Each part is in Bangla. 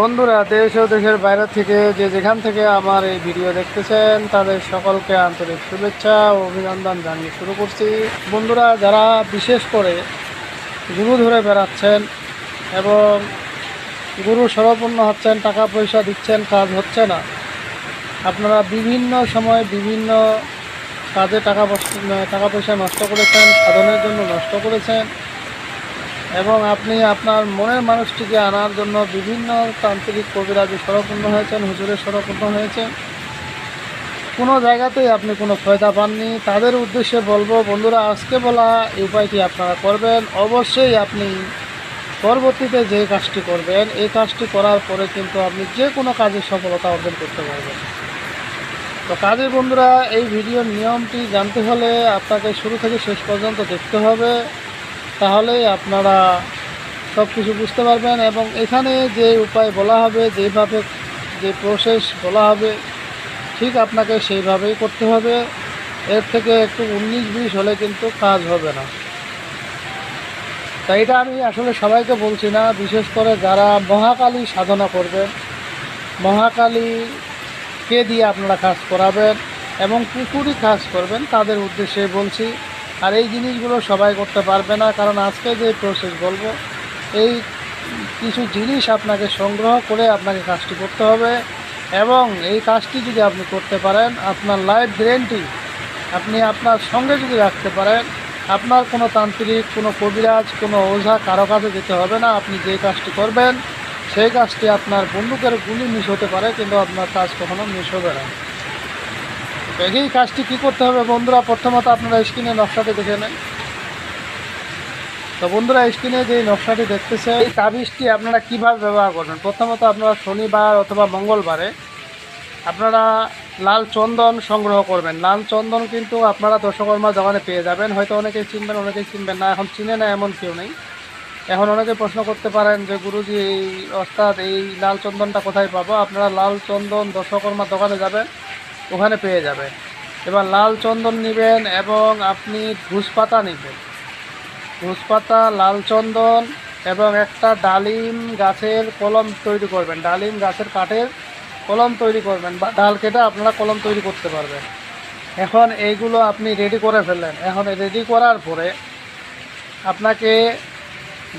বন্ধুরা, দেশ ও দেশের বাইরে থেকে যে যেখান থেকে আমার এই ভিডিও দেখতেছেন, তাদের সকলকে আন্তরিক শুভেচ্ছা ও অভিনন্দন জানিয়ে শুরু করছি। বন্ধুরা, যারা বিশেষ করে গুরু ধরে বেড়াচ্ছেন এবং গুরু সরপূর্ণ হচ্ছেন, টাকা পয়সা দিচ্ছেন, কাজ হচ্ছে না, আপনারা বিভিন্ন সময় বিভিন্ন কাজে টাকা টাকা পয়সা নষ্ট করেছেন, সাধনের জন্য নষ্ট করেছেন এবং আপনি আপনার মনের মানুষটিকে আনার জন্য বিভিন্ন তান্ত্রিক কবিরাজি স্বরপূর্ণ হয়েছেন, হুজুরের স্বরপূর্ণ হয়েছেন। কোনো জায়গাতেই আপনি কোনো ফয়দা পাননি। তাদের উদ্দেশ্যে বলব, বন্ধুরা, আজকে বলা এই উপায়টি আপনারা করবেন। অবশ্যই আপনি পরবর্তীতে যে কাজটি করবেন, এই কাজটি করার পরে কিন্তু আপনি যে কোনো কাজে সফলতা অর্জন করতে পারবেন। তো কাজের বন্ধুরা, এই ভিডিওর নিয়মটি জানতে হলে আপনাকে শুরু থেকে শেষ পর্যন্ত দেখতে হবে। তাহলেই আপনারা সব কিছু বুঝতে পারবেন এবং এখানে যে উপায় বলা হবে, যেভাবে যে প্রসেস বলা হবে, ঠিক আপনাকে সেইভাবেই করতে হবে। এর থেকে একটু উনিশ বিশ হলে কিন্তু কাজ হবে না। তাই এটা আমি আসলে সবাইকে বলছি না, বিশেষ করে যারা মহাকালী সাধনা করবেন মহাকালীকে দিয়ে আপনারা কাজ করাবেন এবং পুকুরি কাজ করবেন, তাদের উদ্দেশ্যে বলছি আর এই জিনিসগুলো সবাই করতে পারবে না, কারণ আজকে যে প্রসেস বলব, এই কিছু জিনিস আপনাকে সংগ্রহ করে আপনাকে কাজটি করতে হবে এবং এই কাজটি যদি আপনি করতে পারেন, আপনার লাইফ গ্যারেন্টি আপনি আপনার সঙ্গে যদি রাখতে পারেন, আপনার কোনো তান্ত্রিক, কোনো কবিরাজ, কোনো ওঝা কারও কাছে যেতে হবে না, আপনি যে কাজটি করবেন, সেই কাজটি আপনার বন্দুকের গুলি মিস হতে পারে, কিন্তু আপনার কাজ কখনো মিস হবে না। এই কাজটি কী করতে হবে? বন্ধুরা, প্রথমত আপনারা স্ক্রিনে নকশাটি দেখে নেন। তো বন্ধুরা স্ক্রিনে যে নকশাটি দেখতেছে, এই তাবিজটি আপনারা কীভাবে ব্যবহার করবেন? প্রথমত আপনারা শনিবার অথবা মঙ্গলবারে আপনারা লাল চন্দন সংগ্রহ করবেন। লাল চন্দন কিন্তু আপনারা দশকর্মা দোকানে পেয়ে যাবেন। হয়তো অনেকেই চিনবেন অনেকেই চিনবেন না। এখন চিনে না এমন কেউ নেই। এখন অনেকে প্রশ্ন করতে পারেন যে, গুরুজি, এই অর্থাৎ এই লাল চন্দনটা কোথায় পাবো? আপনারা লাল চন্দন দশকর্মা দোকানে যাবেন। ওখানে পেয়ে যাবেন এবার লাল চন্দন নেবেন এবং আপনি ঘুষপাতা নেবেন। ঘুষপাতা লাল চন্দন এবং একটা ডালিম গাছের কলম তৈরি করবেন। ডালিম গাছের কাঠের কলম তৈরি করবেন বা ডাল কেটে আপনারা কলম তৈরি করতে পারবেন। এখন এইগুলো আপনি রেডি করে ফেললেন। এখন রেডি করার পরে আপনাকে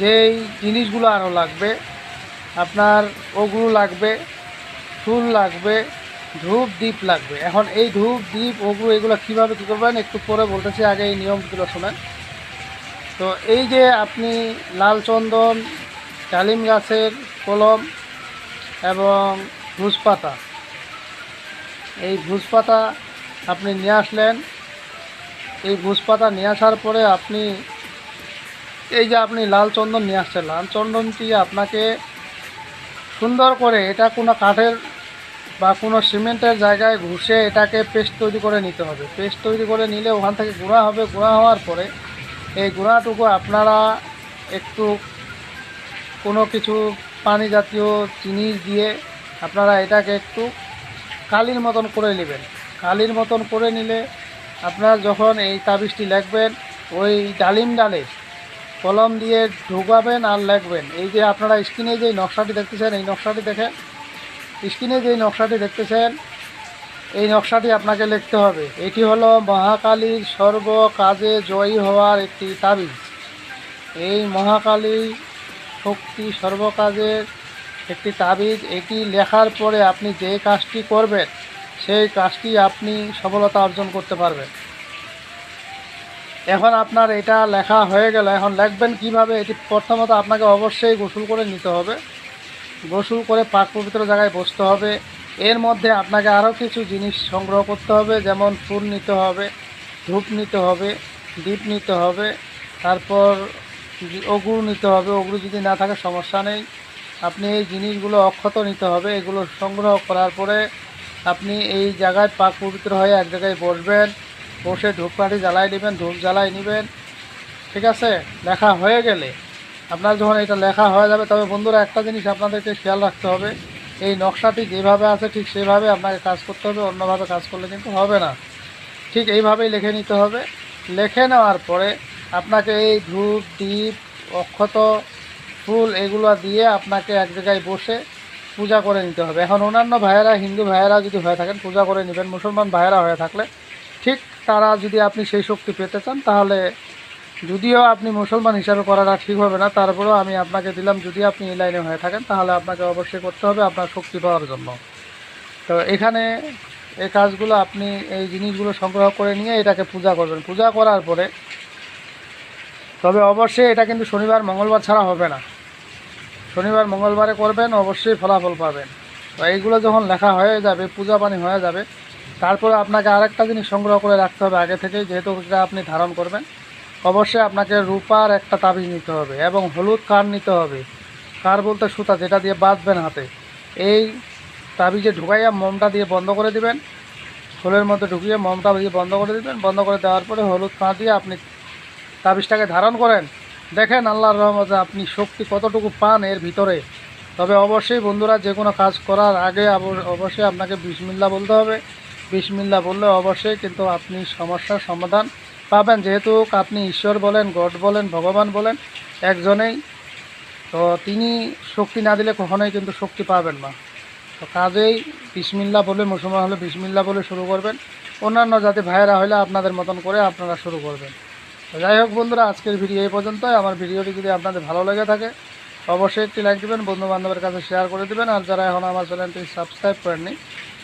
যেই জিনিসগুলো আরও লাগবে, আপনার ওগুলো লাগবে, ফুল লাগবে ধূপ দ্বীপ লাগবে। এখন এই ধূপ, দ্বীপ ওগুলো এগুলো কীভাবে কী করবেন? একটু পরে বলতেছি, আগে এই নিয়মগুলো শোনেন। তো এই যে আপনি লাল চন্দন, ডালিম গাছের কলম এবং ভুজপাতা, এই ভুজপাতা আপনি নিয়ে আসলেন। এই ভুজপাতা নিয়ে আসার পরে আপনি, এই যে আপনি লাল চন্দন নিয়ে আসছেন, লাল চন্দনটি আপনাকে সুন্দর করে, এটা কোনো কাঠের বা কোনো সিমেন্টের জায়গায় ঘুষে এটাকে পেস্ট তৈরি করে নিতে হবে। পেস্ট তৈরি করে নিলে ওখান থেকে গুঁড়া হবে। গুঁড়া হওয়ার পরে এই গুঁড়াটুকু আপনারা একটু কোনো কিছু পানি জাতীয় জিনিস দিয়ে আপনারা এটাকে একটু কালির মতন করে নেবেন। কালির মতন করে নিলে আপনারা যখন এই তাবিজটি লিখবেন, ওই ডালিম ডালে কলম দিয়ে ঢুকাবেন আর লিখবেন। এই যে আপনারা স্ক্রিনে যে নকশাটি দেখতেছেন, এই নকশাটি দেখেন স্ক্রিনে যে নকশাটি দেখতেছেন, এই নকশাটি আপনাকে লিখতে হবে। এটি হলো মহাকালীর সর্ব কাজে জয়ী হওয়ার একটি তাবিজ। এই মহাকালী শক্তি সর্বকাজের একটি তাবিজ। এটি লেখার পরে আপনি যে কাজটি করবেন, সেই কাজটি আপনি সফলতা অর্জন করতে পারবেন। এখন আপনার এটা লেখা হয়ে গেল। এখন লিখবেন কীভাবে? এটি প্রথমত আপনাকে অবশ্যই গোসল করে নিতে হবে। গোসল করে পাক পবিত্র জায়গায় বসতে হবে। এর মধ্যে আপনাকে আরও কিছু জিনিস সংগ্রহ করতে হবে, যেমন ফুল নিতে হবে, ধূপ নিতে হবে, দ্বীপ নিতে হবে, তারপর অগুরু নিতে হবে। অগুরু যদি না থাকে, সমস্যা নেই। আপনি এই জিনিসগুলো অক্ষত নিতে হবে। এগুলো সংগ্রহ করার পরে আপনি এই জায়গায় পাক পবিত্র হয়ে এক জায়গায় বসবেন। বসে ধূপকাঠি জ্বালাই নেবেন, ধূপ জ্বালাই নেবেন। ঠিক আছে? লেখা হয়ে গেলে আপনার যখন এটা লেখা হয়ে যাবে, তবে বন্ধুরা একটা জিনিস আপনাদেরকে খেয়াল রাখতে হবে, এই নকশাটি যেভাবে আছে ঠিক সেভাবে আপনাকে কাজ করতে হবে, অন্যভাবে কাজ করলে কিন্তু হবে না। ঠিক এইভাবেই লিখে নিতে হবে। লেখে নেওয়ার পরে আপনাকে এই ধূপ দ্বীপ অক্ষত, ফুল এগুলো দিয়ে আপনাকে এক জায়গায় বসে পূজা করে নিতে হবে। এখন অন্যান্য ভাইয়েরা, হিন্দু ভাইয়েরা যদি হয়ে থাকেন, পূজা করে নেবেন। মুসলমান ভাইয়েরা হয়ে থাকলে ঠিক তারা যদি আপনি সেই শক্তি পেতে চান, তাহলে যদিও আপনি মুসলমান হিসাবে করাটা ঠিক হবে না, তারপরেও আমি আপনাকে দিলাম, যদি আপনি এই লাইনে হয়ে থাকেন, তাহলে আপনাকে অবশ্যই করতে হবে আপনার শক্তি পাওয়ার জন্য। তো এখানে এই কাজগুলো আপনি এই জিনিসগুলো সংগ্রহ করে নিয়ে এটাকে পূজা করবেন। পূজা করার পরে, তবে অবশ্যই এটা কিন্তু শনিবার, মঙ্গলবার ছাড়া হবে না। শনিবার, মঙ্গলবারে করবেন, অবশ্যই ফলাফল পাবেন। তো এইগুলো যখন লেখা হয়ে যাবে পূজা পানি হয়ে যাবে, তারপরে আপনাকে আরেকটা জিনিস সংগ্রহ করে রাখতে হবে আগে থেকেই, যেহেতু আপনি ধারণ করবেন। অবশ্যই আপনাকে রূপার একটা তাবিজ নিতে হবে এবং হলুদ কার নিতে হবে। কার বলতে সুতা, যেটা দিয়ে বাঁধবেন হাতে। এই তাবিজে ঢুকাইয়া মোমটা দিয়ে বন্ধ করে দিবেন। ফুলের মধ্যে ঢুকিয়ে মোমটা দিয়ে বন্ধ করে দিবেন। বন্ধ করে দেওয়ার পরে হলুদ কাঁ দিয়ে আপনি তাবিজটাকে ধারণ করেন। দেখেন আল্লাহর রহমতে আপনি শক্তি কতটুকু পান এর ভিতরে। তবে অবশ্যই বন্ধুরা, যে কোনো কাজ করার আগে অবশ্যই আপনাকে বিসমিল্লা বলতে হবে। বিসমিল্লা বললে অবশ্যই কিন্তু আপনি সমস্যার সমাধান পাবেন। যেহেতু আপনি ঈশ্বর বলেন, গড বলেন, ভগবান বলেন, একজনেই, তো তিনি শক্তি না দিলে কখনোই কিন্তু শক্তি পাবেন না। তো কাজেই বিসমিল্লা বলে, মুসলমান হলে বিসমিল্লা বলে শুরু করবেন। অন্যান্য জাতি ভাইয়েরা হলে আপনাদের মতন করে আপনারা শুরু করবেন। তো যাই হোক বন্ধুরা, আজকের ভিডিও এই পর্যন্তই। আমার ভিডিওটি যদি আপনাদের ভালো লেগে থাকে, অবশ্যই একটি লাইক দেবেন বন্ধু বান্ধবের কাছে শেয়ার করে দেবেন। আর যারা এখন আমার চ্যানেলটি সাবস্ক্রাইব করেননি